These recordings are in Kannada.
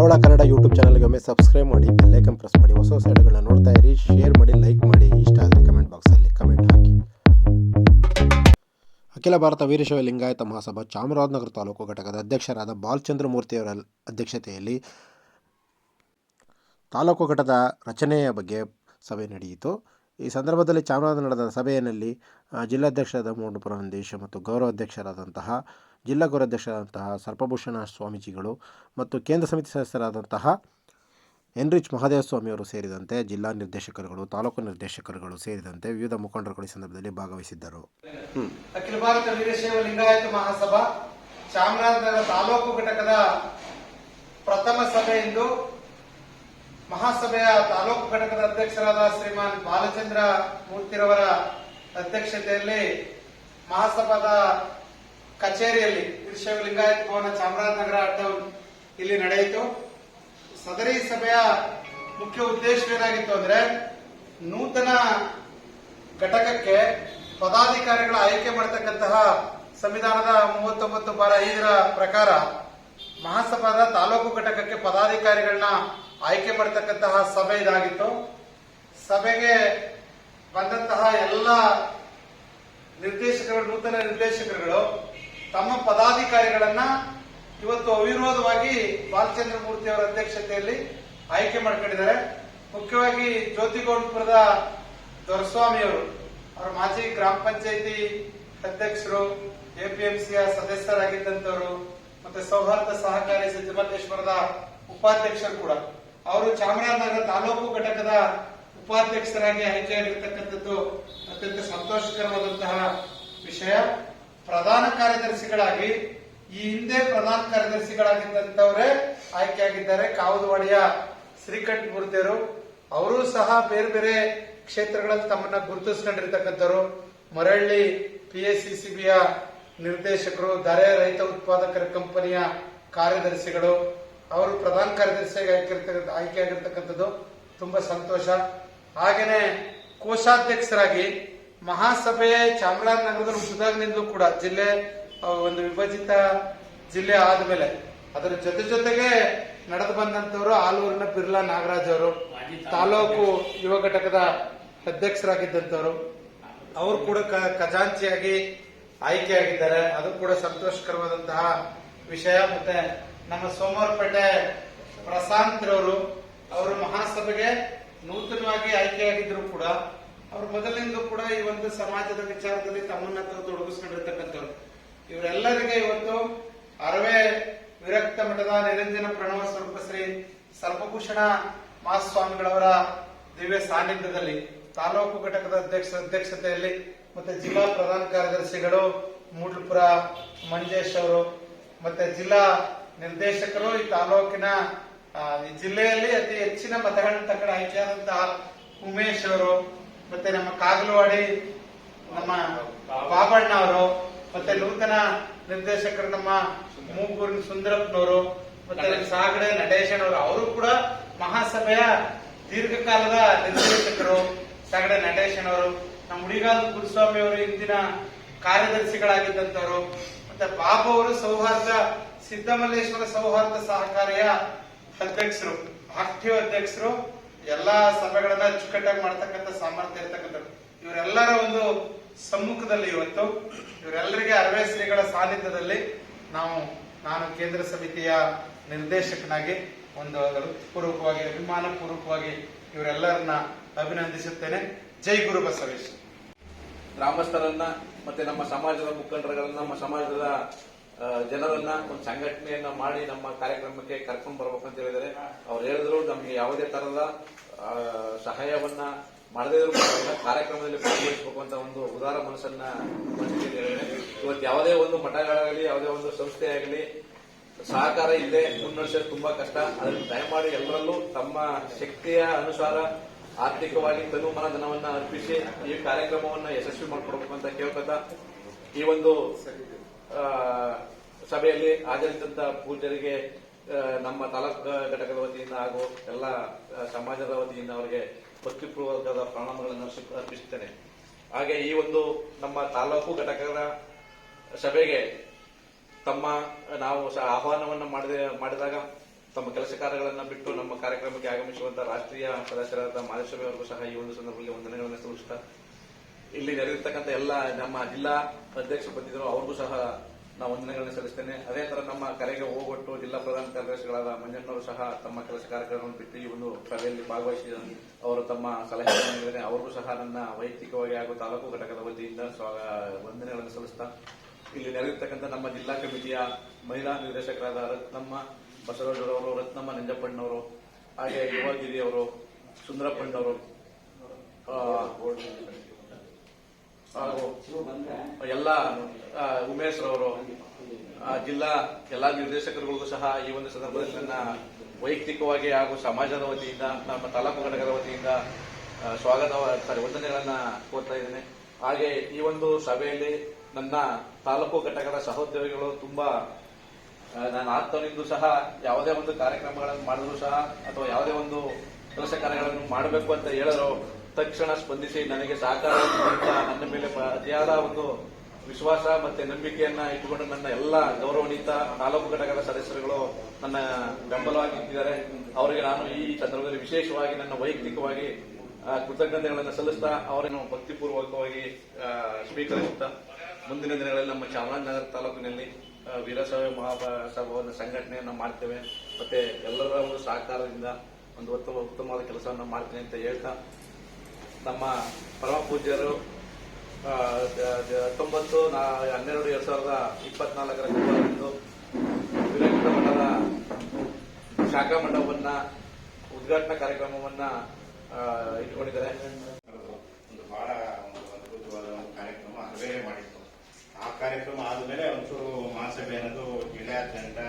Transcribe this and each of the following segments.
ಅವಳ ಕನ್ನಡ ಯೂಟ್ಯೂಬ್ ಚಾನಲ್ಗೆ ಒಮ್ಮೆ ಸಬ್ಸ್ಕ್ರೈಬ್ ಮಾಡಿ ಬೆಲ್ಲೈಕನ್ ಪ್ರೆಸ್ ಮಾಡಿ, ಹೊಸ ಹೊಸ ಹಾಡುಗಳನ್ನ ನೋಡ್ತಾ ಇರಿ. ಶೇರ್ ಮಾಡಿ ಲೈಕ್ ಮಾಡಿ. ಇಷ್ಟ ಆದರೆ ಕಮೆಂಟ್ ಬಾಕ್ಸಲ್ಲಿ ಕಮೆಂಟ್ ಹಾಕಿ. ಅಖಿಲ ಭಾರತ ವೀರಶೈವ ಲಿಂಗಾಯತ ಮಹಾಸಭಾ ಚಾಮರಾಜನಗರ ತಾಲೂಕು ಘಟಕದ ಅಧ್ಯಕ್ಷರಾದ ಬಾಲಚಂದ್ರ ಮೂರ್ತಿಯವರ ಅಧ್ಯಕ್ಷತೆಯಲ್ಲಿ ತಾಲೂಕು ಘಟದ ರಚನೆಯ ಬಗ್ಗೆ ಸಭೆ ನಡೆಯಿತು. ಈ ಸಂದರ್ಭದಲ್ಲಿ ಚಾಮರಾಜನಗರದ ಸಭೆಯಲ್ಲಿ ಜಿಲ್ಲಾಧ್ಯಕ್ಷರಾದ ಮೂಡುಪುರ ನಂದೀಶ್ ಮತ್ತು ಗೌರವಾಧ್ಯಕ್ಷರಾದಂತಹ ಜಿಲ್ಲಾ ಗೌರವಾಧ್ಯಕ್ಷರಾದಂತಹ ಸರ್ಪಭೂಷಣ ಸ್ವಾಮೀಜಿಗಳು ಮತ್ತು ಕೇಂದ್ರ ಸಮಿತಿ ಸದಸ್ಯರಾದಂತಹ ಎನ್ರಿಚ್ ಮಹಾದೇವ ಸ್ವಾಮಿಯವರು ಸೇರಿದಂತೆ ಜಿಲ್ಲಾ ನಿರ್ದೇಶಕರುಗಳು, ತಾಲೂಕು ನಿರ್ದೇಶಕರುಗಳು ಸೇರಿದಂತೆ ವಿವಿಧ ಮುಖಂಡರುಗಳು ಈ ಸಂದರ್ಭದಲ್ಲಿ ಭಾಗವಹಿಸಿದ್ದರು. ಅಖಿಲ ಭಾರತ ವೀರಶೈವ ಲಿಂಗಾಯತ ಮಹಾಸಭಾ, ಚಾಮರಾಜನಗರ ತಾಲೂಕು ಘಟಕದ ಪ್ರಥಮ ಸಭೆ ಇಂದು. ಮಹಾಸಭೆಯ ತಾಲೂಕು ಘಟಕದ ಅಧ್ಯಕ್ಷರಾದ ಶ್ರೀಮಾನ್ ಬಾಲಚಂದ್ರ ಮೂರ್ತಿರವರ ಅಧ್ಯಕ್ಷತೆಯಲ್ಲಿ ಮಹಾಸಭಾದ ಕಚೇರಿಯಲ್ಲಿ ಶಿವ ಲಿಂಗಾಯತ ಭವನ ಚಾಮರಾಜನಗರ ಟೌನ್ ಇಲ್ಲಿ ನಡೆಯಿತು. ಸದರಿ ಸಭೆಯ ಮುಖ್ಯ ಉದ್ದೇಶ ಏನಾಗಿತ್ತು ಅಂದ್ರೆ ನೂತನ ಘಟಕಕ್ಕೆ ಪದಾಧಿಕಾರಿಗಳ ಆಯ್ಕೆ ಮಾಡತಕ್ಕಂತಹ ಸಂವಿಧಾನದ ಮೂವತ್ತೊಂಬತ್ತು ಬಾರ ಐದರ ಪ್ರಕಾರ ಮಹಾಸಭಾದ ತಾಲೂಕು ಘಟಕಕ್ಕೆ ಪದಾಧಿಕಾರಿಗಳನ್ನ ಆಯ್ಕೆ ಮಾಡತಕ್ಕಂತಹ ಸಭೆ ಇದಾಗಿತ್ತು. ಸಭೆಗೆ ಬಂದಂತಹ ಎಲ್ಲ ನಿರ್ದೇಶಕರು, ನೂತನ ನಿರ್ದೇಶಕರುಗಳು ತಮ್ಮ ಪದಾಧಿಕಾರಿಗಳನ್ನ ಇವತ್ತು ಅವಿರೋಧವಾಗಿ ಬಾಲಚಂದ್ರ ಮೂರ್ತಿ ಅವರ ಅಧ್ಯಕ್ಷತೆಯಲ್ಲಿ ಆಯ್ಕೆ ಮಾಡ್ಕೊಂಡಿದ್ದಾರೆ. ಮುಖ್ಯವಾಗಿ ಜ್ಯೋತಿಗೌಡಪುರದ ದೊರಸ್ವಾಮಿ ಅವರು, ಅವರ ಮಾಜಿ ಗ್ರಾಮ ಪಂಚಾಯಿತಿ ಅಧ್ಯಕ್ಷರು, ಎಪಿಎಂಸಿಯ ಸದಸ್ಯರಾಗಿದ್ದಂತವರು ಮತ್ತೆ ಸೌಹಾರ್ದ ಸಹಕಾರಿ ಸಿದ್ದಮಲ್ಲೇಶ್ವರದ ಉಪಾಧ್ಯಕ್ಷರು ಕೂಡ. ಅವರು ಚಾಮರಾಜನಗರ ತಾಲೂಕು ಘಟಕದ ಉಪಾಧ್ಯಕ್ಷರಾಗಿ ಆಯ್ಕೆಯಾಗಿರ್ತಕ್ಕಂಥದ್ದು ಅತ್ಯಂತ ಸಂತೋಷಕರವಾದಂತಹ ವಿಷಯ. ಪ್ರಧಾನ ಕಾರ್ಯದರ್ಶಿಗಳಾಗಿ, ಈ ಹಿಂದೆ ಪ್ರಧಾನ ಕಾರ್ಯದರ್ಶಿಗಳಾಗಿದ್ದಂತವರೇ ಆಯ್ಕೆಯಾಗಿದ್ದಾರೆ. ಕಾವುದವಾಡಿಯ ಶ್ರೀಕಂಠ ಮೂರ್ತಿಯರು ಅವರು ಸಹ ಬೇರೆ ಬೇರೆ ಕ್ಷೇತ್ರಗಳಲ್ಲಿ ತಮ್ಮನ್ನ ಗುರುತಿಸ್ಕೊಂಡಿರ್ತಕ್ಕಂಥವ್ರು. ಮರಳ್ಳಿ ಪಿಎಸ್ಸಿಸಿಬಿಯ ನಿರ್ದೇಶಕರು ದರೆ ರೈತ ಉತ್ಪಾದಕರ ಕಂಪನಿಯ ಕಾರ್ಯದರ್ಶಿಗಳು. ಅವರು ಪ್ರಧಾನ ಕಾರ್ಯದರ್ಶಿಯಾಗಿ ಆಯ್ಕೆ ಆಯ್ಕೆಯಾಗಿರ್ತಕ್ಕಂಥದ್ದು. ತುಂಬಾ ಸಂತೋಷ. ಹಾಗೇನೆ ಕೋಶಾಧ್ಯಕ್ಷರಾಗಿ ಮಹಾಸಭೆ ಚಾಮರಾಜನಗರದಲ್ಲಿ ಹುಟ್ಟಿದಾಗಿನಿಂದಲೂ ಕೂಡ ಜಿಲ್ಲೆ ಒಂದು ವಿಭಜಿತ ಜಿಲ್ಲೆ ಆದ್ಮೇಲೆ ಅದರ ಜೊತೆ ಜೊತೆಗೆ ನಡೆದು ಬಂದಂತವರು ಆಲೂರಿನ ಬಿರ್ಲಾ ನಾಗರಾಜ್ ಅವರು. ತಾಲೂಕು ಯುವ ಘಟಕದ ಅಧ್ಯಕ್ಷರಾಗಿದ್ದಂತವರು ಅವರು ಕೂಡ ಖಜಾಂಚಿಯಾಗಿ ಆಯ್ಕೆಯಾಗಿದ್ದಾರೆ. ಅದು ಕೂಡ ಸಂತೋಷಕರವಾದಂತಹ ವಿಷಯ. ಮತ್ತೆ ನಮ್ಮ ಸೋಮವಾರಪೇಟೆ ಪ್ರಶಾಂತ್ ರವರು, ಅವರು ಮಹಾಸಭೆಗೆ ನೂತನವಾಗಿ ಆಯ್ಕೆಯಾಗಿದ್ರು ಕೂಡ. ಅವರು ಮೊದಲಿಂದ ಈ ಒಂದು ಸಮಾಜದ ವಿಚಾರದಲ್ಲಿ ತಮ್ಮನ್ನ ತೊಡಗಿಸ್ಕೊಂಡಿರ್ತಕ್ಕಂಥವ್ರು. ಇವರೆಲ್ಲರಿಗೆ ಇವತ್ತು ಅರವೇ ವಿರಕ್ತ ಮಠದ ನಿರಂಜನ ಪ್ರಣವ ಸ್ವರೂಪ ಶ್ರೀ ಸರ್ಪಭೂಷಣ ಮಹಾಸ್ವಾಮಿಗಳವರ ದಿವ್ಯ ಸಾನ್ನಿಧ್ಯದಲ್ಲಿ ತಾಲೂಕು ಘಟಕದ ಅಧ್ಯಕ್ಷ ಅಧ್ಯಕ್ಷತೆಯಲ್ಲಿ ಮತ್ತೆ ಜಿಲ್ಲಾ ಪ್ರಧಾನ ಕಾರ್ಯದರ್ಶಿಗಳು ಮೂಡ್ಲಪುರ ಮಂಜೇಶ್ ಅವರು, ಮತ್ತೆ ಜಿಲ್ಲಾ ನಿರ್ದೇಶಕರು ಈ ತಾಲೂಕಿನ ಜಿಲ್ಲೆಯಲ್ಲಿ ಅತಿ ಹೆಚ್ಚಿನ ಮತಗಳನ್ನ ತಕ್ಕಡ ಆಯ್ಕೆಯಾದಂತಹ ಉಮೇಶ್ ಅವರು ಮತ್ತೆ ನಮ್ಮ ಕಾಗಲವಾಡಿ ನಮ್ಮ ಬಾಬಣ್ಣ ಅವರು ಮತ್ತೆ ನೂತನ ನಿರ್ದೇಶಕರು ನಮ್ಮ ಮೂಗೂರಿನ ಸುಂದರಪ್ಪನವರು ಮತ್ತೆ ಸಾಗಡೆ ನಟೇಶನ್ ಅವರು ಅವರು ಕೂಡ ಮಹಾಸಭೆಯ ದೀರ್ಘಕಾಲದ ನಿರ್ದೇಶಕರು. ಸಾಗಡೆ ನಟೇಶನ್ ಅವರು ನಮ್ಮ ಹುಡಿಗಾಲ ಗುರುಸ್ವಾಮಿ ಅವರು ಇಂದಿನ ಕಾರ್ಯದರ್ಶಿಗಳಾಗಿದ್ದಂತವರು ಮತ್ತೆ ಬಾಬು ಅವರು ಸೌಹಾರ್ದ ಸಿದ್ದಮಲ್ಲೇಶ್ವರ ಸೌಹಾರ್ದ ಸಹಕಾರಿಯ ಅಧ್ಯಕ್ಷರು ಆಕ್ಟಿವ್ ಅಧ್ಯಕ್ಷರು ಎಲ್ಲಾ ಸಭೆಗಳನ್ನ ಅಚ್ಚುಕಟ್ಟಾಗಿ ಮಾಡ್ತಕ್ಕಂಥ ಸಾಮರ್ಥ್ಯ ಇರ್ತಕ್ಕಂಥ ಇವರೆಲ್ಲರ ಒಂದು ಸಮ್ಮುಖದಲ್ಲಿ ಇವತ್ತು, ಇವರೆಲ್ಲರಿಗೆ ಅರವೇ ಶ್ರೀಗಳ ಸಾನ್ನಿಧ್ಯದಲ್ಲಿ ನಾವು, ನಾನು ಕೇಂದ್ರ ಸಮಿತಿಯ ನಿರ್ದೇಶಕನಾಗಿ ಒಂದು ಪೂರ್ವಕವಾಗಿ, ಅಭಿಮಾನ ಪೂರ್ವಕವಾಗಿ ಇವರೆಲ್ಲರನ್ನ ಅಭಿನಂದಿಸುತ್ತೇನೆ. ಜೈ ಗುರು ಬಸವೇಶ್. ಗ್ರಾಮಸ್ಥರನ್ನ ಮತ್ತೆ ನಮ್ಮ ಸಮಾಜದ ಮುಖಂಡರುಗಳನ್ನ, ನಮ್ಮ ಸಮಾಜದ ಜನರನ್ನ ಒಂದು ಸಂಘಟನೆಯನ್ನ ಮಾಡಿ ನಮ್ಮ ಕಾರ್ಯಕ್ರಮಕ್ಕೆ ಕರ್ಕೊಂಡು ಬರಬೇಕು ಅಂತ ಹೇಳಿದರೆ ಅವ್ರು ಹೇಳಿದ್ರು, ನಮಗೆ ಯಾವುದೇ ತರದ ಸಹಾಯವನ್ನ ಮಾಡದೇ ಇದ್ರು ಕಾರ್ಯಕ್ರಮದಲ್ಲಿ ಭಾಗವಹಿಸಬೇಕು ಅಂತ ಒಂದು ಉದಾರ ಮನಸ್ಸನ್ನ ಇವತ್ತು ಯಾವುದೇ ಒಂದು ಮಠಗಳಾಗಲಿ ಯಾವುದೇ ಒಂದು ಸಂಸ್ಥೆ ಆಗಲಿ, ಸಹಕಾರ ಇಲ್ಲದೆ ಮುನ್ನಡೆಸೋದು ತುಂಬಾ ಕಷ್ಟ. ಅದನ್ನು ದಯಮಾಡಿ ಎಲ್ಲರಲ್ಲೂ ತಮ್ಮ ಶಕ್ತಿಯ ಅನುಸಾರ ಆರ್ಥಿಕವಾಗಿ ತನು ಮನಧನವನ್ನ ಅರ್ಪಿಸಿ ಈ ಕಾರ್ಯಕ್ರಮವನ್ನ ಯಶಸ್ವಿ ಮಾಡಿಕೊಡ್ಬೇಕು ಅಂತ ಕೇಳ್ಕೊತಾ ಈ ಒಂದು ಸಭೆಯಲ್ಲಿ ಹಾಜರಿದ್ದಂತ ಪೂಜ್ಯರಿಗೆ ನಮ್ಮ ತಾಲೂಕು ಘಟಕದ ವತಿಯಿಂದ ಹಾಗೂ ಎಲ್ಲ ಸಮಾಜದ ವತಿಯಿಂದ ಅವರಿಗೆ ಭಕ್ತಿಪೂರ್ವಕದ ಪ್ರಣಾಮಗಳನ್ನು ಅರ್ಪಿಸ- ಅರ್ಪಿಸುತ್ತೇನೆ. ಹಾಗೆ ಈ ಒಂದು ನಮ್ಮ ತಾಲೂಕು ಘಟಕದ ಸಭೆಗೆ ತಮ್ಮ, ನಾವು ಸಹ ಆಹ್ವಾನವನ್ನು ಮಾಡಿದ, ಮಾಡಿದಾಗ ತಮ್ಮ ಕೆಲಸ ಕಾರ್ಯಗಳನ್ನು ಬಿಟ್ಟು ನಮ್ಮ ಕಾರ್ಯಕ್ರಮಕ್ಕೆ ಆಗಮಿಸುವಂತಹ ರಾಷ್ಟ್ರೀಯ ಸದಸ್ಯರಾದ ಮಾಧುಸ್ವಾಮಿ ಅವರಿಗೂ ಸಹ ಈ ಒಂದು ಸಂದರ್ಭದಲ್ಲಿ ವಂದನೆಗಳನ್ನು ಸಲ್ಲಿಸುತ್ತಾ ಇಲ್ಲಿ ನೆರೆದಿರ್ತಕ್ಕಂಥ ಎಲ್ಲ ನಮ್ಮ ಜಿಲ್ಲಾ ಅಧ್ಯಕ್ಷರು ಬಂದಿದ್ರು, ಅವ್ರಿಗೂ ಸಹ ನಾವು ವಂದನೆಗಳನ್ನು ಸಲ್ಲಿಸ್ತೇನೆ. ಅದೇ ತರ ನಮ್ಮ ಕರೆಗೆ ಹೋಗೊಟ್ಟು ಜಿಲ್ಲಾ ಪ್ರಧಾನ ಕಾರ್ಯದರ್ಶಿಗಳಾದ ಮಂಜಣ್ಣವರು ಸಹ ತಮ್ಮ ಕೆಲಸ ಕಾರ್ಯಕ್ರಮವನ್ನು ಬಿಟ್ಟು ಈ ಒಂದು ಸಭೆಯಲ್ಲಿ ಭಾಗವಹಿಸಿದ ಅವರು ತಮ್ಮ ನೀಡಿದರೆ ಅವ್ರಿಗೂ ಸಹ ನನ್ನ ವೈಯಕ್ತಿಕವಾಗಿ ಹಾಗೂ ತಾಲೂಕು ಘಟಕದ ವತಿಯಿಂದ ವಂದನೆಗಳನ್ನು ಸಲ್ಲಿಸ್ತಾ ಇಲ್ಲಿ ನೆರೆದಿರ್ತಕ್ಕಂಥ ನಮ್ಮ ಜಿಲ್ಲಾ ಕಮಿಟಿಯ ಮಹಿಳಾ ನಿರ್ದೇಶಕರಾದ ರತ್ನಮ್ಮ ಬಸವರಾಜರವರು ರತ್ನಮ್ಮ ನಂಜಪ್ಪಣ್ಣವರು, ಹಾಗೆ ಯುವಗಿರಿಯವರು ಸುಂದರಪ್ಪಣ್ಣವರು ಎಲ್ಲ ಉಮೇಶ್ ರವರು ಆ, ಜಿಲ್ಲಾ ಎಲ್ಲಾ ನಿರ್ದೇಶಕರುಗಳಿಗೂ ಸಹ ಈ ಒಂದು ಸಂದರ್ಭದಲ್ಲಿ ನನ್ನ ವೈಯಕ್ತಿಕವಾಗಿ ಹಾಗೂ ಸಮಾಜದ ವತಿಯಿಂದ ನಮ್ಮ ತಾಲೂಕು ಘಟಕದ ವತಿಯಿಂದ ಸ್ವಾಗತ ಸಾರಿ ವಂದನೆಗಳನ್ನ ಕೋರ್ತಾ ಇದ್ದೇನೆ. ಹಾಗೆ ಈ ಒಂದು ಸಭೆಯಲ್ಲಿ ನನ್ನ ತಾಲೂಕು ಘಟಕದ ಸಹೋದ್ಯೋಗಿಗಳು ತುಂಬಾ ನಾನು ಆತ್ಮನಿಂದ ಸಹ ಯಾವುದೇ ಒಂದು ಕಾರ್ಯಕ್ರಮಗಳನ್ನು ಮಾಡಿದ್ರು ಸಹ ಅಥವಾ ಯಾವುದೇ ಒಂದು ಕೆಲಸ ಕಾರ್ಯಗಳನ್ನು ಮಾಡಬೇಕು ಅಂತ ಹೇಳಿದ್ರು ತಕ್ಷಣ ಸ್ಪಂದಿಸಿ, ನನಗೆ ಸಹಕಾರ ನನ್ನ ಮೇಲೆ ಅತಿಯಾದ ಒಂದು ವಿಶ್ವಾಸ ಮತ್ತೆ ನಂಬಿಕೆಯನ್ನ ಇಟ್ಟುಕೊಂಡು ನನ್ನ ಎಲ್ಲ ಗೌರವಾನ್ವಿತ ತಾಲೂಕು ಘಟಕದ ಸದಸ್ಯರುಗಳು ನನ್ನ ಬೆಂಬಲವಾಗಿ ಇಟ್ಟಿದ್ದಾರೆ ಅವರಿಗೆ ನಾನು ಈ ಸಂದರ್ಭದಲ್ಲಿ ವಿಶೇಷವಾಗಿ ನನ್ನ ವೈಯಕ್ತಿಕವಾಗಿ ಕೃತಜ್ಞತೆಗಳನ್ನು ಸಲ್ಲಿಸ್ತಾ, ಅವರನ್ನು ಭಕ್ತಿಪೂರ್ವಕವಾಗಿ ಸ್ವೀಕರಿಸುತ್ತಾ, ಮುಂದಿನ ದಿನಗಳಲ್ಲಿ ನಮ್ಮ ಚಾಮರಾಜನಗರ ತಾಲೂಕಿನಲ್ಲಿ ವೀರಸಭೆ ಮಹಾಸಭವನ್ನು ಸಂಘಟನೆಯನ್ನ ಮಾಡ್ತೇವೆ. ಮತ್ತೆ ಎಲ್ಲರ ಒಂದು ಸಹಕಾರದಿಂದ, ಒಂದು ಉತ್ತಮ ಉತ್ತಮವಾದ ಕೆಲಸವನ್ನು ಮಾಡ್ತೇನೆ ಅಂತ ಹೇಳ್ತಾ ನಮ್ಮ ಪರಮ ಪೂಜ್ಯರು ಹತ್ತೊಂಬತ್ತು ಹನ್ನೆರಡು ಎರಡ್ ಸಾವಿರದ ಇಪ್ಪತ್ನಾಲ್ಕರ ಗುರುವಾರದಂದು ವಿವೇಕಾನಂದ ಮಠದ ಶಾಖಾ ಮಂಡಪವನ್ನ ಉದ್ಘಾಟನಾ ಕಾರ್ಯಕ್ರಮವನ್ನ ಇಟ್ಕೊಂಡಿದ್ದಾರೆ ಒಂದು ಬಹಳ ಅದ್ಭುತವಾದ ಒಂದು ಕಾರ್ಯಕ್ರಮ ಅದೇ ಮಾಡಿತ್ತು. ಆ ಕಾರ್ಯಕ್ರಮ ಆದ್ಮೇಲೆ ಒಂಚೂರು ಮಹಾಸಭೆ ಅನ್ನೋದು ಜಿಲ್ಲೆಯಾದ್ಯಂತ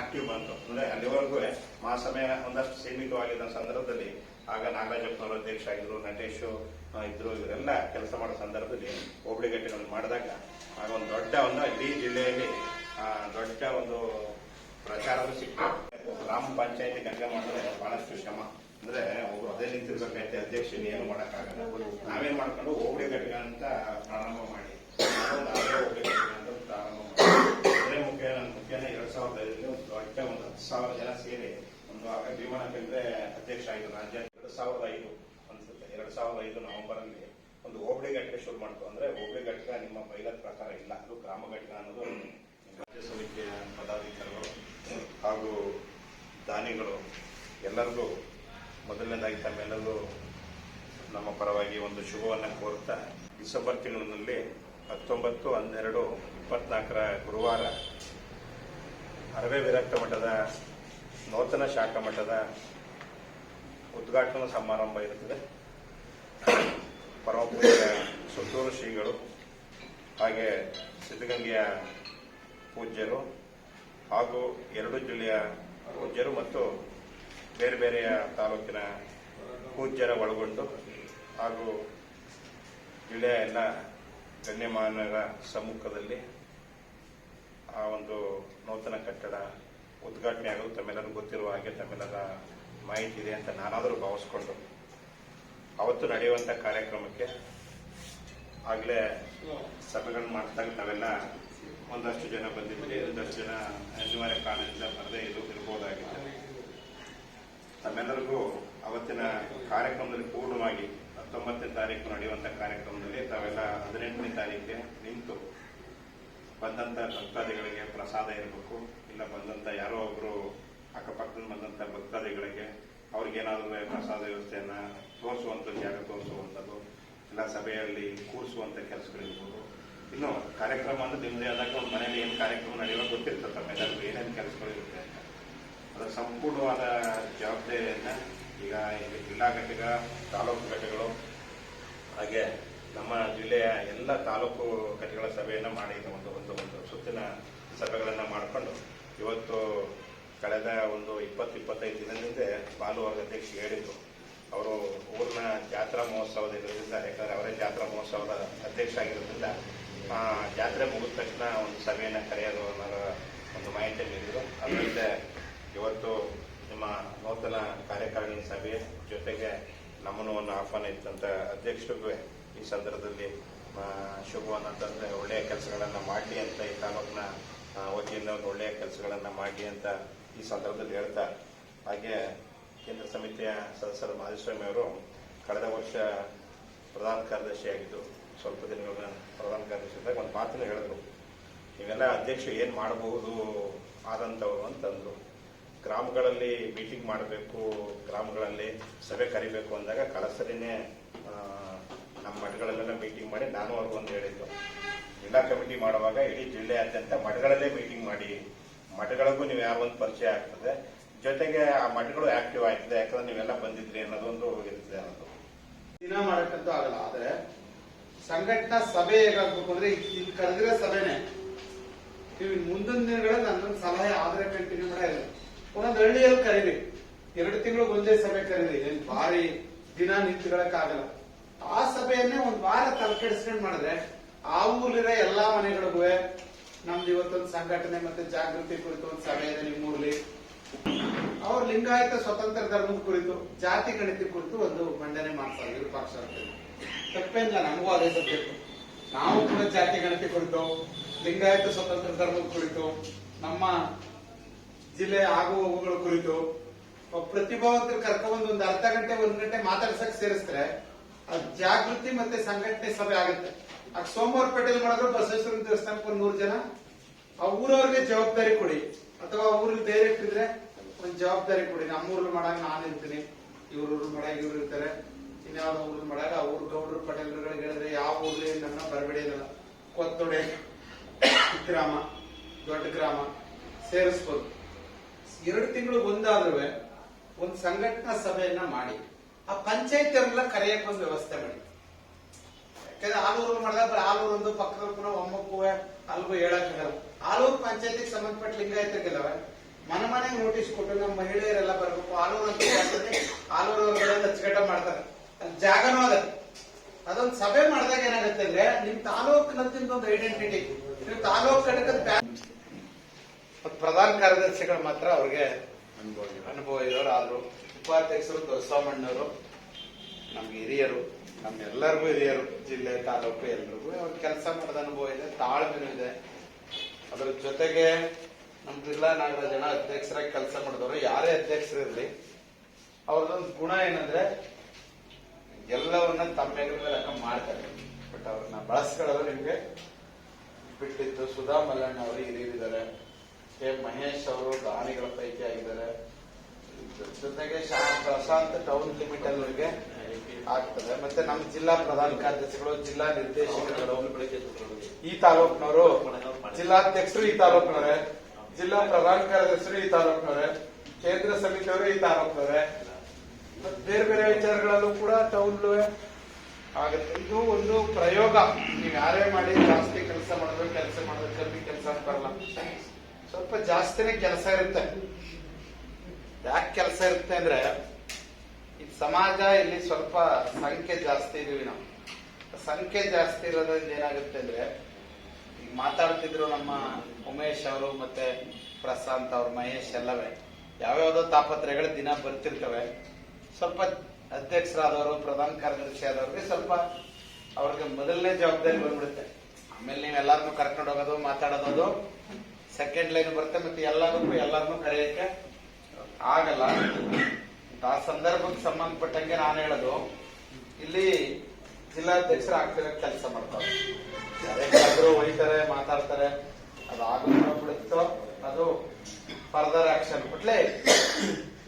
ಆಕ್ಟಿವ್ ಬಂತು. ಅಂದ್ರೆ ಅಲ್ಲಿವರೆಗೂ ಮಹಾಸಭೆ ಒಂದಷ್ಟು ಸೀಮಿತವಾಗಿದ್ದ ಸಂದರ್ಭದಲ್ಲಿ ಆಗ ನಾಗರಾಜಪ್ಪನವರು ಅಧ್ಯಕ್ಷ ಆಗಿದ್ರು, ನಟೇಶ್ ಇದ್ರು, ಇವರೆಲ್ಲ ಕೆಲಸ ಮಾಡೋ ಸಂದರ್ಭದಲ್ಲಿ ಹೋಬಳಿಗಟ್ಟೆಗಳನ್ನು ಮಾಡಿದಾಗ ಆಗ ಒಂದು ದೊಡ್ಡ ಒಂದು ಇಡೀ ಜಿಲ್ಲೆಯಲ್ಲಿ ದೊಡ್ಡ ಒಂದು ಪ್ರಚಾರವೂ ಸಿಕ್ತು. ಗ್ರಾಮ ಪಂಚಾಯತಿ ಗಂಟೆ ಮಾಡಿದ್ರೆ ಬಹಳಷ್ಟು ಶ್ರಮ. ಅಂದ್ರೆ ಒಬ್ರು ಅದೇ ನಿಂತಿರ್ಬೇಕಾಯ್ತು ಅಧ್ಯಕ್ಷ ಏನು ಮಾಡೋಕ್ಕಾಗಲ್ಲ. ನಾವೇನ್ ಮಾಡ್ಕೊಂಡು ಹೋಬಳಿ ಘಟಕ ಪ್ರಾರಂಭ ಮಾಡಿ. ಪ್ರಾರಂಭ ಮಾಡಿ. ಮುಖ್ಯ, ನನ್ನ ಮುಖ್ಯನೇ ಎರಡ್ ಸಾವಿರದ ಐದರಲ್ಲಿ ದೊಡ್ಡ ಒಂದು ಹತ್ತು ಸಾವಿರ ಜನ ಸೇರಿ ಒಂದು ಆಗ ಭೀಮಣ್ಣ ಕಂಡ್ರೆ ಅಧ್ಯಕ್ಷ ಆಗಿದ್ರು. ರಾಜ್ಯ ಸಾವಿರದ ಐದು ಅನ್ಸುತ್ತೆ. ಎರಡ್ ಸಾವಿರದ ಐದು ನವೆಂಬರ್ ಅಲ್ಲಿ ಒಂದು ಹೋಬಳಿ ಘಟಕ ಶುರು ಮಾಡ್ತು. ಅಂದ್ರೆ ಹೋಬಳಿ ಘಟಕ ನಿಮ್ಮ ಬೈಲದ ಪ್ರಕಾರ ಇಲ್ಲ. ಅದು ಗ್ರಾಮ ಘಟಕ ಅನ್ನೋದು ರಾಜ್ಯ ಸಮಿತಿಯ ಪದಾಧಿಕಾರಿಗಳು ಹಾಗೂ ದಾನಿಗಳು ಎಲ್ಲರಿಗೂ ಮೊದಲನೇದಾಗಿ ತಮ್ಮೆಲ್ಲರೂ ನಮ್ಮ ಪರವಾಗಿ ಒಂದು ಶುಭವನ್ನು ಕೋರುತ್ತಾ, ಡಿಸೆಂಬರ್ ತಿಂಗಳಿನಲ್ಲಿ ಹತ್ತೊಂಬತ್ತು ಹನ್ನೆರಡು ಇಪ್ಪತ್ನಾಲ್ಕರ ಗುರುವಾರ ಅರವೇ ವಿರಕ್ತ ಮಠದ ನೂತನ ಶಾಖಾ ಮಠದ ಉದ್ಘಾಟನಾ ಸಮಾರಂಭ ಇರುತ್ತದೆ. ಪರಮಪುರ ಸುತ್ತೂರು ಶ್ರೀಗಳು, ಹಾಗೆ ಸಿದ್ಧಗಂಗೆಯ ಪೂಜ್ಯರು, ಹಾಗೂ ಎರಡು ಜಿಲ್ಲೆಯ ಪೂಜ್ಯರು ಮತ್ತು ಬೇರೆ ಬೇರೆಯ ತಾಲೂಕಿನ ಪೂಜ್ಯರ ಒಳಗೊಂಡು, ಹಾಗೂ ಜಿಲ್ಲೆಯ ಎಲ್ಲ ಗಣ್ಯಮಾನ್ಯರ ಸಮ್ಮುಖದಲ್ಲಿ ಆ ಒಂದು ನೂತನ ಕಟ್ಟಡ ಉದ್ಘಾಟನೆ ಆಗಲು ತಮ್ಮೆಲ್ಲರೂ ಗೊತ್ತಿರುವ ಹಾಗೆ ತಮ್ಮೆಲ್ಲರ ಮಾಹಿತಿ ಇದೆ ಅಂತ ನಾನಾದರೂ ಭಾವಿಸ್ಕೊಂಡು ಅವತ್ತು ನಡೆಯುವಂಥ ಕಾರ್ಯಕ್ರಮಕ್ಕೆ ಆಗಲೇ ಸಭೆಗಳನ್ನ ಮಾಡಿದಾಗ ನಾವೆಲ್ಲ ಒಂದಷ್ಟು ಜನ ಬಂದಿದ್ವಿ ಒಂದಷ್ಟು ಜನ ಅನಿವಾರ್ಯ ಕಾರಣದಿಂದ ಬರದೇ ಇದು ಇರ್ಬೋದಾಗಿತ್ತು. ತಮ್ಮೆಲ್ಲರಿಗೂ ಅವತ್ತಿನ ಕಾರ್ಯಕ್ರಮದಲ್ಲಿ ಪೂರ್ಣವಾಗಿ ಹತ್ತೊಂಬತ್ತನೇ ತಾರೀಕು ನಡೆಯುವಂಥ ಕಾರ್ಯಕ್ರಮದಲ್ಲಿ ತಾವೆಲ್ಲ ಹದಿನೆಂಟನೇ ತಾರೀಕಿಗೆ ನಿಂತು ಬಂದಂಥ ಭಕ್ತಾದಿಗಳಿಗೆ ಪ್ರಸಾದ ಇರಬೇಕು, ಇಲ್ಲ ಬಂದಂತ ಯಾರೋ ಒಬ್ರು ಅಕ್ಕಪಕ್ಕದಿಂದ ಬಂದಂಥ ಭಕ್ತಾದಿಗಳಿಗೆ ಅವ್ರಿಗೇನಾದರೂ ಪ್ರಸಾದ ವ್ಯವಸ್ಥೆಯನ್ನು ತೋರಿಸುವಂತ ಜಾಗ ತೋರಿಸುವಂಥದ್ದು, ಇಲ್ಲ ಸಭೆಯಲ್ಲಿ ಕೂರಿಸುವಂಥ ಕೆಲಸಗಳಿರ್ಬೋದು. ಇನ್ನು ಕಾರ್ಯಕ್ರಮ ಅಂದ್ರೆ ನಿಮ್ಮದೇ ಆದಾಗ ಒಂದು ಮನೇಲಿ ಏನು ಕಾರ್ಯಕ್ರಮ ನಡೆಯುವಾಗ ಗೊತ್ತಿರ್ತದೆ ತಮ್ಮೆಲ್ಲರಿಗೂ ಏನೇನು ಕೆಲಸಗಳಿರುತ್ತೆ ಅಂತ. ಅದರ ಸಂಪೂರ್ಣವಾದ ಜವಾಬ್ದಾರಿಯನ್ನು ಈಗ ಜಿಲ್ಲಾ ಘಟಕ, ತಾಲೂಕು ಘಟಕಗಳು, ಹಾಗೆ ನಮ್ಮ ಜಿಲ್ಲೆಯ ಎಲ್ಲ ತಾಲೂಕು ಘಟಕಗಳ ಸಭೆಯನ್ನು ಮಾಡಿ ಒಂದು ಒಂದು ಒಂದು ಸುತ್ತಿನ ಸಭೆಗಳನ್ನು ಮಾಡಿಕೊಂಡು ಇವತ್ತು ಕಳೆದ ಒಂದು ಇಪ್ಪತ್ತು, ಇಪ್ಪತ್ತೈದು ದಿನದಿಂದ ಬಾಲು ಅವರ ಅಧ್ಯಕ್ಷ ಹೇಳಿದ್ರು ಅವರು ಊರಿನ ಜಾತ್ರಾ ಮಹೋತ್ಸವದ ಇರೋದ್ರಿಂದ ಯಾಕಂದ್ರೆ ಅವರೇ ಜಾತ್ರಾ ಮಹೋತ್ಸವದ ಅಧ್ಯಕ್ಷ ಆಗಿರೋದ್ರಿಂದ ಜಾತ್ರೆ ಮುಗಿದ ತಕ್ಷಣ ಒಂದು ಸಭೆಯನ್ನು ಕರೆಯೋದು ಅನ್ನೋ ಒಂದು ಮಾಹಿತಿ ನೀಡಿದರು. ಅದರಿಂದ ಇವತ್ತು ನಿಮ್ಮ ನೂತನ ಕಾರ್ಯಕಾರಿಣಿ ಸಭೆ ಜೊತೆಗೆ ನಮ್ಮನ್ನು ಒಂದು ಆಹ್ವಾನ ಇತ್ತಂತ ಅಧ್ಯಕ್ಷರಿಗೂ ಈ ಸಂದರ್ಭದಲ್ಲಿ ಶುಭವನ್ನ ತಂದ್ರೆ ಒಳ್ಳೆಯ ಕೆಲಸಗಳನ್ನು ಮಾಡಲಿ ಅಂತ ಈ ತಾಲೂಕಿನ ವತಿಯಿಂದ ಒಂದು ಒಳ್ಳೆಯ ಕೆಲಸಗಳನ್ನು ಮಾಡಲಿ ಅಂತ ಈ ಸಂದರ್ಭದಲ್ಲಿ ಹೇಳ್ತಾ, ಹಾಗೆ ಕೇಂದ್ರ ಸಮಿತಿಯ ಸದಸ್ಯರ ಮಾಧುಸ್ವಾಮಿ ಅವರು ಕಳೆದ ವರ್ಷ ಪ್ರಧಾನ ಕಾರ್ಯದರ್ಶಿಯಾಗಿದ್ದು ಸ್ವಲ್ಪ ದಿನಗಳ ಪ್ರಧಾನ ಕಾರ್ಯದರ್ಶಿ ಇದ್ದಾಗ ಒಂದು ಮಾತನ್ನು ಹೇಳಿದ್ರು. ನೀವೆಲ್ಲ ಅಧ್ಯಕ್ಷರು ಏನು ಮಾಡಬಹುದು ಆದಂಥವ್ರು ಅಂತಂದ್ರು. ಗ್ರಾಮಗಳಲ್ಲಿ ಮೀಟಿಂಗ್ ಮಾಡಬೇಕು, ಗ್ರಾಮಗಳಲ್ಲಿ ಸಭೆ ಕರಿಬೇಕು ಅಂದಾಗ ಕಳಸರಿನೇ ನಮ್ಮ ಮಠಗಳಲ್ಲೆಲ್ಲ ಮೀಟಿಂಗ್ ಮಾಡಿ ನಾನು ಅವ್ರಿಗೊಂದು ಹೇಳಿದ್ದು. ಜಿಲ್ಲಾ ಕಮಿಟಿ ಮಾಡುವಾಗ ಇಡೀ ಜಿಲ್ಲೆಯಾದ್ಯಂತ ಮಠಗಳಲ್ಲೇ ಮೀಟಿಂಗ್ ಮಾಡಿ ಮಠಗಳಿಗೂ ನೀವು ಯಾವ ಒಂದು ಪರಿಚಯ ಆಗ್ತದೆ. ಜೊತೆಗೆ ಆ ಮಠಗಳು ಆಕ್ಟಿವ್ ಆಗ್ತದೆ ಯಾಕಂದ್ರೆ ನೀವೆಲ್ಲ ಬಂದಿದ್ರಿ ಅನ್ನೋದೊಂದು ಇರ್ತದೆ ಅನ್ನೋದು. ದಿನ ಮಾಡಕ್ಕಂತೂ ಆಗಲ್ಲ, ಆದ್ರೆ ಸಂಘಟನಾ ಸಭೆ ಹೇಗಾಗ್ಬೇಕು ಅಂದ್ರೆ ಇಲ್ಲಿ ಕರೆದಿರೋ ಸಭೆನೆ. ನೀವು ಮುಂದಿನ ದಿನಗಳಲ್ಲಿ ನನ್ನೊಂದು ಸಲಹೆ ಆದ್ರೆ ಕಂಟಿನ್ಯೂ ಮಾಡಲ್ಲ ಒಂದೊಂದು ಹಳ್ಳಿಯಲ್ಲಿ ಕರೀರಿ. ಎರಡು ತಿಂಗಳು ಒಂದೇ ಸಭೆ ಕರೀರಿ. ಏನ್ ಭಾರಿ ದಿನ ನಿಂತ್ಕೊಳಕ್ಕಾಗಲ್ಲ ಆ ಸಭೆಯನ್ನೇ ಒಂದ್ ವಾರ ತಲೆಕೆಡಿಸ್ಕೊಂಡು ಮಾಡಿದ್ರೆ ಆ ಊರಿರೋ ಎಲ್ಲಾ ಮನೆಗಳಿಗೂ ನಮ್ದು ಇವತ್ತೊಂದು ಸಂಘಟನೆ ಮತ್ತೆ ಜಾಗೃತಿ ಕುರಿತು ಒಂದು ಸಭೆ ಇದೆ ನಿಮ್ಮೂರ್ಲಿ ಅವ್ರ ಲಿಂಗಾಯತ ಸ್ವತಂತ್ರ ಧರ್ಮದ ಕುರಿತು, ಜಾತಿ ಗಣಿತ ಕುರಿತು ಒಂದು ಮಂಡನೆ ಮಾಡ್ತಾರೆ ವಿರೂಪಾಕ್ಷ ತಪ್ಪೇನಿಲ್ಲ, ನಮಗೂ ಅದೇ ಸಬ್ಜೆಕ್ಟ್. ನಾವು ಕೂಡ ಜಾತಿ ಗಣತಿ ಕುರಿತು, ಲಿಂಗಾಯತ ಸ್ವತಂತ್ರ ಧರ್ಮದ ಕುರಿತು, ನಮ್ಮ ಜಿಲ್ಲೆ ಆಗು ಹೋಗುಗಳ ಕುರಿತು ಪ್ರತಿಭಾವಂತರು ಕರ್ಕೊಂಡ್ ಒಂದು ಅರ್ಧ ಗಂಟೆ, ಒಂದ್ ಗಂಟೆ ಮಾತಾಡ್ಸಕ್ ಸೇರಿಸ್ತಾರೆ ಅದು ಜಾಗೃತಿ ಮತ್ತೆ ಸಂಘಟನೆ ಸಭೆ ಆಗುತ್ತೆ. ಸೋಮವಾರ ಪೇಟೆಲ್ ಮಾಡಿದ್ರು ಬಸವೇಶ್ವರ ದೇವಸ್ಥಾನಕ್ಕೆ ಒಂದ್ ನೂರು ಜನ. ಆ ಊರವ್ರಿಗೆ ಜವಾಬ್ದಾರಿ ಕೊಡಿ. ಅಥವಾ ಊರಿಗೆ ಡೈರೆಕ್ಟ್ ಇದ್ರೆ ಒಂದ್ ಜವಾಬ್ದಾರಿ ಕೊಡಿ. ನಮ್ಮೂರಲ್ಲಿ ಮಾಡಾಗ ನಾನು ಇರ್ತೀನಿ. ಇವ್ರ ಊರ್ ಮಾಡಾಗ ಇವ್ರು ಇರ್ತಾರೆ. ಇನ್ಯಾವ ಊರ್ ಮಾಡಾಗ ಊರ್ ಗೌಡ್ರು ಪಟೇಲ್ಗಳಿಗೆ ಹೇಳಿದ್ರೆ ಯಾವ ಊರ್ಲಿ ನನ್ನ ಬರಬೇಡಿ ಅನ್ನಲ್ಲ. ಕೊತ್ತೊಡೆ, ಗ್ರಾಮ, ದೊಡ್ಡ ಗ್ರಾಮ ಸೇರಿಸ್ಬೋದು. ಎರಡು ತಿಂಗಳು ಒಂದಾದ್ರೂ ಒಂದು ಸಂಘಟನಾ ಸಭೆಯನ್ನ ಮಾಡಿ. ಆ ಪಂಚಾಯತ್ ಅವರೆಲ್ಲ ಕರೆಯಕ್ಕೆ ಒಂದು ವ್ಯವಸ್ಥೆ ಮಾಡಿ. ಯಾಕಂದ್ರೆ ಆಲೂರು ಮಾಡಿದಾಗ ಬರೀ ಆಲೂರು ಒಂದು ಪಕ್ಕದ ಪುನಃ ಒಮ್ಮಕ್ಕೂ ಅಲ್ಗೂ ಹೇಳಕ್ಕಾಗಲ್ಲ. ಆಲೂರು ಪಂಚಾಯತಿಗೆ ಸಂಬಂಧಪಟ್ಟ ಲಿಂಗಾಯತರಿಗೆಲ್ಲವ ಮನೆ ಮನೆಗೆ ನೋಟಿಸ್ ಕೊಟ್ಟು ನಮ್ಮ ಮಹಿಳೆಯರೆಲ್ಲ ಬರಬೇಕು. ಆಲೂರು ಅಂತ ಆಲೂರು ಅಚ್ಚುಕಟ್ಟ ಮಾಡ್ತಾರೆ. ಅಲ್ಲಿ ಜಾಗನೂ ಅದ. ಅದೊಂದು ಸಭೆ ಮಾಡಿದಾಗ ಏನಾಗುತ್ತೆ ಅಂದ್ರೆ, ನಿಮ್ ತಾಲೂಕಿನಂತ ಒಂದು ಐಡೆಂಟಿಟಿ ನೀವು ತಾಲೂಕು ಮತ್ತ್ ಪ್ರಧಾನ ಕಾರ್ಯದರ್ಶಿಗಳು ಮಾತ್ರ ಅವ್ರಿಗೆ ಅನುಭವ ಇರೋರು. ಆದ್ರು ಉಪಾಧ್ಯಕ್ಷರು ದೊಸಮಣ್ಣವರು ನಮ್ಗೆ ಹಿರಿಯರು ನಮ್ಮೆಲ್ಲರಿಗೂ ಹಿರಿಯರು, ಜಿಲ್ಲೆ, ತಾಲೂಕು ಎಲ್ರಿಗೂ ಅವ್ರ ಕೆಲಸ ಮಾಡಿದ ಅನುಭವ ಇದೆ, ತಾಳ್ಮೆನೂ ಇದೆ. ಅದರ ಜೊತೆಗೆ ನಮ್ ಜಿಲ್ಲಾ ನಾಗರ ಜನ ಅಧ್ಯಕ್ಷರಾಗಿ ಕೆಲಸ ಮಾಡಿದವರು ಯಾರೇ ಅಧ್ಯಕ್ಷರಿರಲಿ ಅವ್ರದೊಂದು ಗುಣ ಏನಂದ್ರೆ ಎಲ್ಲವನ್ನ ತಮ್ಮ ಮೇಲೆ ಮಾಡ್ತಾರೆ. ಬಟ್ ಅವ್ರನ್ನ ಬಳಸ್ಕೊಳ್ಳೋದು ನಿಮ್ಗೆ ಬಿಟ್ಟಿದ್ದು ಸುಧಾ ಮಲ್ಲಣ್ಣ ಅವರು ಹಿರಿಯರಿದ್ದಾರೆ, ಕೆ ಮಹೇಶ್ ಅವರು ದಾನಿಗಳ ಪೈಕಿ ಆಗಿದ್ದಾರೆ. ಜೊತೆಗೆ ಪ್ರಶಾಂತ್ ಟೌನ್ ಲಿಮಿಟ್ ಅವರಿಗೆ ಆಗ್ತದೆ. ಮತ್ತೆ ನಮ್ಮ ಜಿಲ್ಲಾ ಪ್ರಧಾನ ಕಾರ್ಯದರ್ಶಿಗಳು, ಜಿಲ್ಲಾ ನಿರ್ದೇಶಕರು ಈ ತಾಲೂಕಿನವರು, ಜಿಲ್ಲಾಧ್ಯಕ್ಷರು ಈ ತಾಲೂಕಿನವರೇ, ಜಿಲ್ಲಾ ಪ್ರಧಾನ ಕಾರ್ಯದರ್ಶಿಗಳು ಈ ತಾಲೂಕಿನವರೇ, ಕೇಂದ್ರ ಸಮಿತಿಯವರು ಈ ತಾಲೂಕಿನವರೇ ಬೇರೆ ಬೇರೆ ವಿಚಾರಗಳಲ್ಲೂ ಕೂಡ ಟೌನ್ ಆಗುತ್ತೆ. ಇದು ಒಂದು ಪ್ರಯೋಗ. ನೀವು ಯಾರೇ ಮಾಡಿ ಜಾಸ್ತಿ ಕೆಲಸ ಮಾಡಿದ್ರೆ ಕೆಲಸ ಮಾಡೋದು ಕಮ್ಮಿ ಕೆಲಸ ಅಂತ ಬರಲ್ಲ. ಸ್ವಲ್ಪ ಜಾಸ್ತಿನೇ ಕೆಲಸ ಇರುತ್ತೆ. ಯಾಕೆ ಕೆಲಸ ಇರುತ್ತೆ ಅಂದ್ರೆ ಸಮಾಜ ಇಲ್ಲಿ ಸ್ವಲ್ಪ ಸಂಖ್ಯೆ ಜಾಸ್ತಿ ಇದೀವಿ ನಾವು. ಸಂಖ್ಯೆ ಜಾಸ್ತಿ ಇರೋದ್ರಿಂದ ಏನಾಗುತ್ತೆ ಅಂದ್ರೆ, ಈಗ ಮಾತಾಡ್ತಿದ್ರು ನಮ್ಮ ಉಮೇಶ್ ಅವರು ಮತ್ತೆ ಪ್ರಶಾಂತ್ ಅವ್ರು, ಮಹೇಶ್ ಎಲ್ಲವೇ, ಯಾವ್ಯಾವ್ದೋ ತಾಪತ್ರೆಗಳು ದಿನ ಬರ್ತಿರ್ತವೆ. ಸ್ವಲ್ಪ ಅಧ್ಯಕ್ಷರಾದವರು, ಪ್ರಧಾನ ಕಾರ್ಯದರ್ಶಿ ಆದವ್ರಿಗೆ ಸ್ವಲ್ಪ ಅವ್ರಿಗೆ ಮೊದಲನೇ ಜವಾಬ್ದಾರಿ ಬಂದ್ಬಿಡುತ್ತೆ. ಆಮೇಲೆ ನೀವು ಎಲ್ಲಾರನ್ನೂ ಕರ್ಕೊಂಡು ಹೋಗೋದು, ಮಾತಾಡೋದು ಸೆಕೆಂಡ್ ಲೈನ್ ಬರುತ್ತೆ ಮತ್ತೆ ಎಲ್ಲದಕ್ಕೂ ಎಲ್ಲಾರನ್ನೂ ಕರೆಯಕ್ಕೆ ಆಗಲ್ಲ. ಆ ಸಂದರ್ಭಕ್ಕೆ ಸಂಬಂಧಪಟ್ಟಂಗೆ ನಾನು ಹೇಳೋದು, ಇಲ್ಲಿ ಜಿಲ್ಲಾಧ್ಯಕ್ಷರು ಆಗ್ತಿರೋ ಕೆಲಸ ಮಾಡ್ತಾರೆ. ಯಾರೇ ಒಯ್ತಾರೆ, ಮಾತಾಡ್ತಾರೆ ಅದು ಆಗುತ್ತೋ ಅದು ಫರ್ದರ್ ಆಕ್ಷನ್. ಬಿಟ್ಲೆ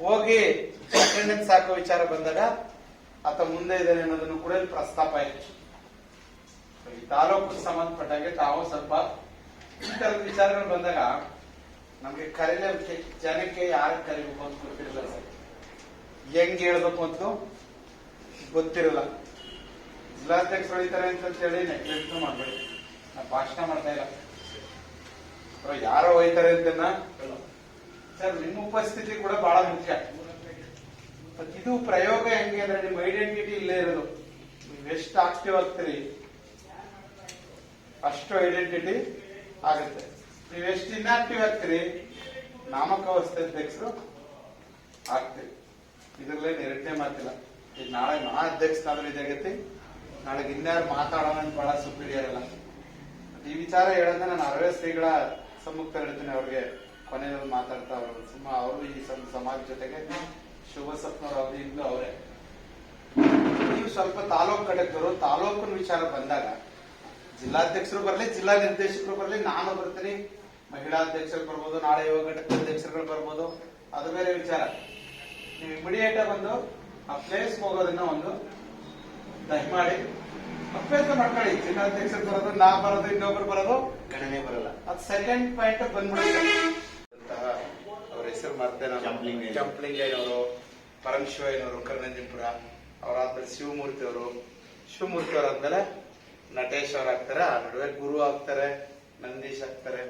ಹೋಗಿ ಅಟೆಂಡೆನ್ಸ್ ಹಾಕೋ ವಿಚಾರ ಬಂದಾಗ ಆತ ಮುಂದೆ ಇದ್ದಾನೆ ಅನ್ನೋದನ್ನು ಕೂಡ ಪ್ರಸ್ತಾಪ ಆಯ್ತು ಈ ತಾಲೂಕು ಸಂಬಂಧಪಟ್ಟಂಗೆ ತಾವು ಸ್ವಲ್ಪ ಈ ತರದ ವಿಚಾರಗಳು ಬಂದಾಗ ನಮ್ಗೆ ಕರೀಲೇ ಜನಕ್ಕೆ ಯಾರು ಕರಿಬೇಕು ಅಂತ ಗೊತ್ತಿರಲ್ಲ ಸರ್ ಹೆಂಗ್ ಹೇಳ್ಬೇಕು ಅಂತ ಗೊತ್ತಿರಲ್ಲ. ಜಿಲ್ಲಾಧ್ಯಕ್ಷರು ಹೊಡಿತಾರೆ ಅಂತ ಹೇಳಿ ನೆಗ್ಲೆಕ್ಟ್ ಮಾಡ್ಬೇಡಿ. ನಾ ಭಾಷಣ ಮಾಡ್ತಾ ಇಲ್ಲ. ಯಾರೋ ಹೋಯ್ತಾರೆ ಅಂತ ಸರ್, ನಿಮ್ಮ ಉಪಸ್ಥಿತಿ ಕೂಡ ಬಹಳ ಮುಖ್ಯ. ಇದು ಪ್ರಯೋಗ ಹೆಂಗೆ ಅಂದ್ರೆ ನಿಮ್ಮ ಐಡೆಂಟಿಟಿ ಇಲ್ಲೇ ಇರೋದು. ನೀವು ಎಷ್ಟು ಆಕ್ಟಿವ್ ಆಗ್ತೀರಿ? ಅಷ್ಟು ಐಡೆಂಟಿಟಿ ಆಗುತ್ತೆ. ನೀವು ಎಷ್ಟು ಇನ್ಆಕ್ಟಿವ್ ಆಗ್ತೀರಿ? ನಾಮಕಾವಸ್ಥೆ ಅಧ್ಯಕ್ಷರು ಆಗ್ತೀರಿ. ಇದ್ರಲ್ಲೇ ಎರಡನೇ ಮಾತಿಲ್ಲ. ಈಗ ನಾಳೆ ನಾ ಅಧ್ಯಕ್ಷನಾದ್ರೂ ಇದಾಗೈತಿ ನಾಳೆ ಇನ್ಯಾರು ಮಾತಾಡೋಣ ಅಂತ ಬಹಳ ಸುಪೀರಿಯರ್ ಅಲ್ಲ. ಈ ವಿಚಾರ ಹೇಳೋದನ್ನ ನಾನು ಅರವೇ ಶ್ರೀಗಳ ಸಮ್ಮುಖ ಹೇಳ್ತೀನಿ ಅವ್ರಿಗೆ. ಕೊನೆಯಲ್ಲಿ ಮಾತಾಡ್ತಾ ಅವರು. ಸುಮ್ಮ ಅವರು ಈ ಸಮಾಜ ಜೊತೆಗೆ ಶುಭ ಸಪ್ನವ್ರ ಇಂದು ಅವರೇ. ನೀವು ಸ್ವಲ್ಪ ತಾಲೂಕು ಕಡೆದವರು ತಾಲೂಕಿನ ವಿಚಾರ ಬಂದಾಗ ಜಿಲ್ಲಾಧ್ಯಕ್ಷರು ಬರಲಿ, ಜಿಲ್ಲಾ ನಿರ್ದೇಶಕರು ಬರಲಿ, ನಾನು ಬರ್ತೀನಿ. ಮಹಿಳಾ ಅಧ್ಯಕ್ಷರು ಬರ್ಬೋದು, ನಾಳೆ ಯುವ ಘಟಕದ ಅಧ್ಯಕ್ಷರುಗಳು ಬರ್ಬೋದು. ಅದು ಬೇರೆ ವಿಚಾರ. ಇಮಿಡಿಯೇಟ್ ಬಂದು ಆ ಪ್ಲೇಸ್ ಹೋಗೋದನ್ನ ಒಂದು ದಯಮಾಡಿ ಅಭ್ಯಾಸ ಮಾಡ್ಕೊಳ್ಳಿ. ಜಿಲ್ಲಾಧ್ಯಕ್ಷರು ಬರೋದು ನಾ ಬರೋದು ಇನ್ನೊಬ್ರು ಬರೋದು ಗಣನೆ ಬರಲ್ಲ. ಅದು ಸೆಕೆಂಡ್ ಪಾಯಿಂಟ್ ಬಂದ್ಬಿಡುತ್ತೆ. ಅವ್ರ ಹೆಸರು ಮರ್ತೇನೆ ಜಂಪ್ಲಿಂಗಯ್ಯನವರು ಪರಮಶಿವಯ್ಯನವರು ಅವ್ರ ಅವರಾದ್ಮೇಲೆ ಶಿವಮೂರ್ತಿ ಅವರು ಶಿವಮೂರ್ತಿ ಅವರಾದ್ಮೇಲೆ ನಟೇಶ್ ಅವ್ರು ಆಗ್ತಾರೆ ಆ ನಡುವೆ ಗುರು ಆಗ್ತಾರೆ ನಂದೀಶ್ ಆಗ್ತಾರೆ.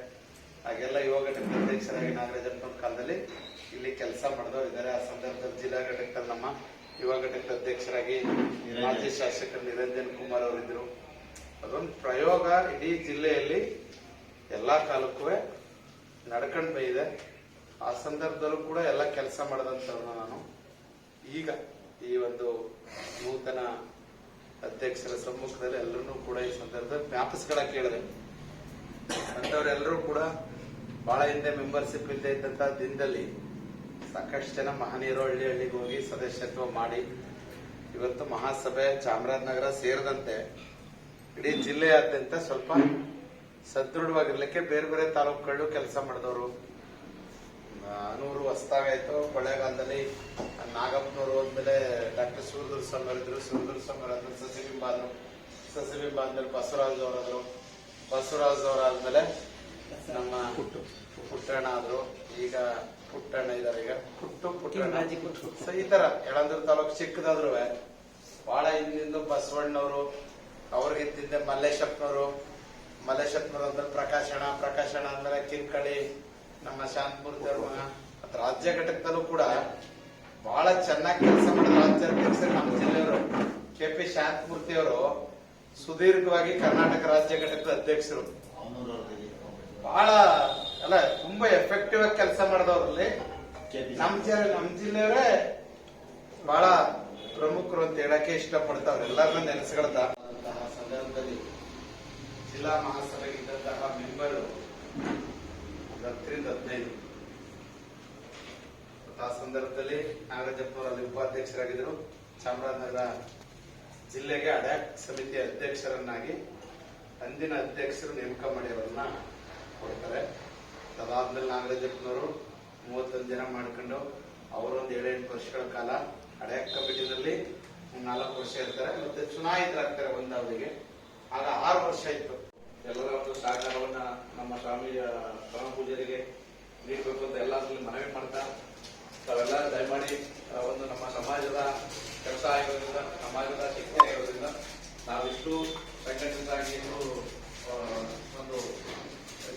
ಹಾಗೆಲ್ಲ ಯೋಗ ಅಧ್ಯಕ್ಷರಾಗಿ ನಾಗರಾಜಪ್ಪನ ಕಾಲದಲ್ಲಿ ಇಲ್ಲಿ ಕೆಲಸ ಮಾಡಿದವರು ಇದ್ದಾರೆ ಆ ಸಂದರ್ಭದಲ್ಲಿ ಜಿಲ್ಲಾ ಘಟಕದಲ್ಲಿ ನಮ್ಮ ಯುವ ಘಟಕದ ಅಧ್ಯಕ್ಷರಾಗಿ ಮಾಜಿ ಶಾಸಕ ನಿರಂಜನ್ ಕುಮಾರ್ ಅವರಿದ್ರು ಅದೊಂದು ಪ್ರಯೋಗ ಇಡೀ ಜಿಲ್ಲೆಯಲ್ಲಿ ಎಲ್ಲಾ ಕಾಲಕ್ಕೂ ನಡ್ಕೊಂಡು ಬೈದೆ. ಆ ಸಂದರ್ಭದಲ್ಲೂ ಕೂಡ ಎಲ್ಲ ಕೆಲಸ ಮಾಡಿದಂಥವ್ರನ್ನ ನಾನು ಈಗ ಈ ಒಂದು ನೂತನ ಅಧ್ಯಕ್ಷರ ಸಮ್ಮುಖದಲ್ಲಿ ಎಲ್ಲರೂ ಕೂಡ ಈ ಸಂದರ್ಭದಲ್ಲಿ ಜ್ಞಾಪಿಸ್ಗಳ ಕೇಳಿದೆ ಅಂತವ್ರೆಲ್ಲರೂ ಕೂಡ ಬಹಳ ಹಿಂದೆ ಮೆಂಬರ್ಶಿಪ್ ಇಲ್ಲದೆ ಇದ್ದಂತ ದಿನದಲ್ಲಿ ಸಾಕಷ್ಟು ಜನ ಮಹನೀಯರು ಹಳ್ಳಿ ಹಳ್ಳಿಗೆ ಹೋಗಿ ಸದಸ್ಯತ್ವ ಮಾಡಿ ಇವತ್ತು ಮಹಾಸಭೆ ಚಾಮರಾಜನಗರ ಸೇರಿದಂತೆ ಇಡೀ ಜಿಲ್ಲೆಯಾದ್ಯಂತ ಸ್ವಲ್ಪ ಸದೃಢವಾಗಿರ್ಲಿಕ್ಕೆ ಬೇರೆ ಬೇರೆ ತಾಲೂಕುಗಳು ಕೆಲಸ ಮಾಡಿದವರು. ನೂರು ವಸ್ತಾವೆ ಆಯ್ತು. ಕೊಳ್ಳೇಗಾಲದಲ್ಲಿ ನಾಗಪ್ಪನವರು ಹೋದ್ಮೇಲೆ ಡಾಕ್ಟರ್ ಸೂರ್ದುರ್ ಇದ್ರು. ಸೂರ್ದುರ್ ಸ್ವಾಮಿ ಅಂದ್ರೆ ಸಸಿಬಿಂಬ ಆದ್ರು ಸಸಿಬಿಂಬ ಆದ್ಮೇಲೆ ಬಸವರಾಜ್ ಅವರಾದ್ರು. ಬಸವರಾಜ್ ಅವರಾದ್ಮೇಲೆ ನಮ್ಮ ಪುಟ್ಟಣ್ಣ ಆದ್ರು. ಈಗ ಪುಟ್ಟಣ್ಣ ಇದಾರೆ ಈಗ. ಪುಟ್ಟು ಪುಟ್ಟಣ್ಣ. ಈ ತರ ಯಳಂದೂರು ತಾಲೂಕು ಚಿಕ್ಕದಾದ್ರು ಬಹಳ ಹಿಂದಿಂದ ಬಸವಣ್ಣವರು ಅವ್ರಿಗಿದ್ದಿಂದೆ ಮಲ್ಲೇಶಪ್ಪನವರು ಮಲ್ಲೇಶಪ್ಪನವರು ಅಂದ್ರೆ ಪ್ರಕಾಶಣ ಪ್ರಕಾಶಣ ಅಂದ್ರೆ ಕಿರ್ಕಳಿ ನಮ್ಮ ಶಾಂತಮೂರ್ತಿ ಅವ್ರ ಮಗ ರಾಜ್ಯ ಘಟಕದಲ್ಲೂ ಕೂಡ ಬಹಳ ಚೆನ್ನಾಗಿ ಕೆಲಸ ಮಾಡಿದ ರಾಜ್ಯಾಧ್ಯಕ್ಷ ನಮ್ಮ ಜಿಲ್ಲೆಯವರು ಕೆ ಪಿ ಶಾಂತಮೂರ್ತಿ ಅವರು ಸುದೀರ್ಘವಾಗಿ ಕರ್ನಾಟಕ ರಾಜ್ಯ ಘಟಕದ ಅಧ್ಯಕ್ಷರು. ಬಹಳ ಅಲ್ಲ ತುಂಬಾ ಎಫೆಕ್ಟಿವ್ ಆಗಿ ಕೆಲಸ ಮಾಡಿದವ್ರಲ್ಲಿ ನಮ್ ಜಿಲ್ಲೆ ನಮ್ ಜಿಲ್ಲೆಯವರೇ ಬಹಳ ಪ್ರಮುಖರು ಅಂತ ಹೇಳಕ್ಕೆ ಇಷ್ಟಪಡ್ತಾವ್ರೆ. ಎಲ್ಲರನ್ನ ನೆನೆಸ್ಕೊಳ್ತಾ. ಅಂತಹ ಸಂದರ್ಭದಲ್ಲಿ ಜಿಲ್ಲಾ ಮಹಾಸಭೆಗಿದ್ದಂತಹ ಮೆಂಬರ್ ಹತ್ತರಿಂದ ಹದಿನೈದು. ಆ ಸಂದರ್ಭದಲ್ಲಿ ನಾಗರಾಜಪ್ಪನವರಲ್ಲಿ ಉಪಾಧ್ಯಕ್ಷರಾಗಿದ್ದರು. ಚಾಮರಾಜನಗರ ಜಿಲ್ಲೆಗೆ ಅಡ್ಯಾಕ್ ಸಮಿತಿ ಅಧ್ಯಕ್ಷರನ್ನಾಗಿ ಅಂದಿನ ಅಧ್ಯಕ್ಷರು ನೇಮಕ ಮಾಡಿ ಅವರನ್ನ ಕೊಡ್ತಾರೆ. ಅದಾದ್ಮೇಲೆ ನಾಗರಾಜಪ್ಪನವರು ಮೂವತ್ತೊಂದು ಜನ ಮಾಡ್ಕೊಂಡು ಅವರೊಂದು ಏಳೆಂಟು ವರ್ಷಗಳ ಕಾಲ ಅಡ್ಯಾಕ್ ಕಮಿಟಿನಲ್ಲಿ ನಾಲ್ಕು ವರ್ಷ ಇರ್ತಾರೆ ಮತ್ತೆ ಚುನಾಯಿತರಾಗ್ತಾರೆ ಒಂದು ಅವರಿಗೆ ಆಗ ಆರು ವರ್ಷ ಇತ್ತು ಎಲ್ಲರ ಒಂದು ಸಹಕಾರವನ್ನ ನಮ್ಮ ಸ್ವಾಮಿಯ ಪರಮ ಪೂಜಾರಿಗೆ ನೀಡಬೇಕು ಅಂತ ಎಲ್ಲರಲ್ಲಿ ಮನವಿ ಮಾಡ್ತಾ ತಾವೆಲ್ಲ ದಯಮಾಡಿ ಒಂದು ನಮ್ಮ ಸಮಾಜದ ಕೆಲಸ ಆಗಿರೋದ್ರಿಂದ, ಸಮಾಜದ ಶಕ್ತಿ ಆಗಿರೋದ್ರಿಂದ ನಾವಿಷ್ಟು ಸಂಘಟಿತರಾಗಿ ಇನ್ನೂ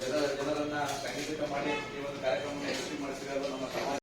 ಜನರನ್ನ ಸಂಘಟಿತ ಮಾಡಿ ಈ ಒಂದು ಕಾರ್ಯಕ್ರಮವನ್ನು ಯಶಸ್ವಿ ಮಾಡಿಸಿರೋದು ನಮ್ಮ ಸಮಾಜ.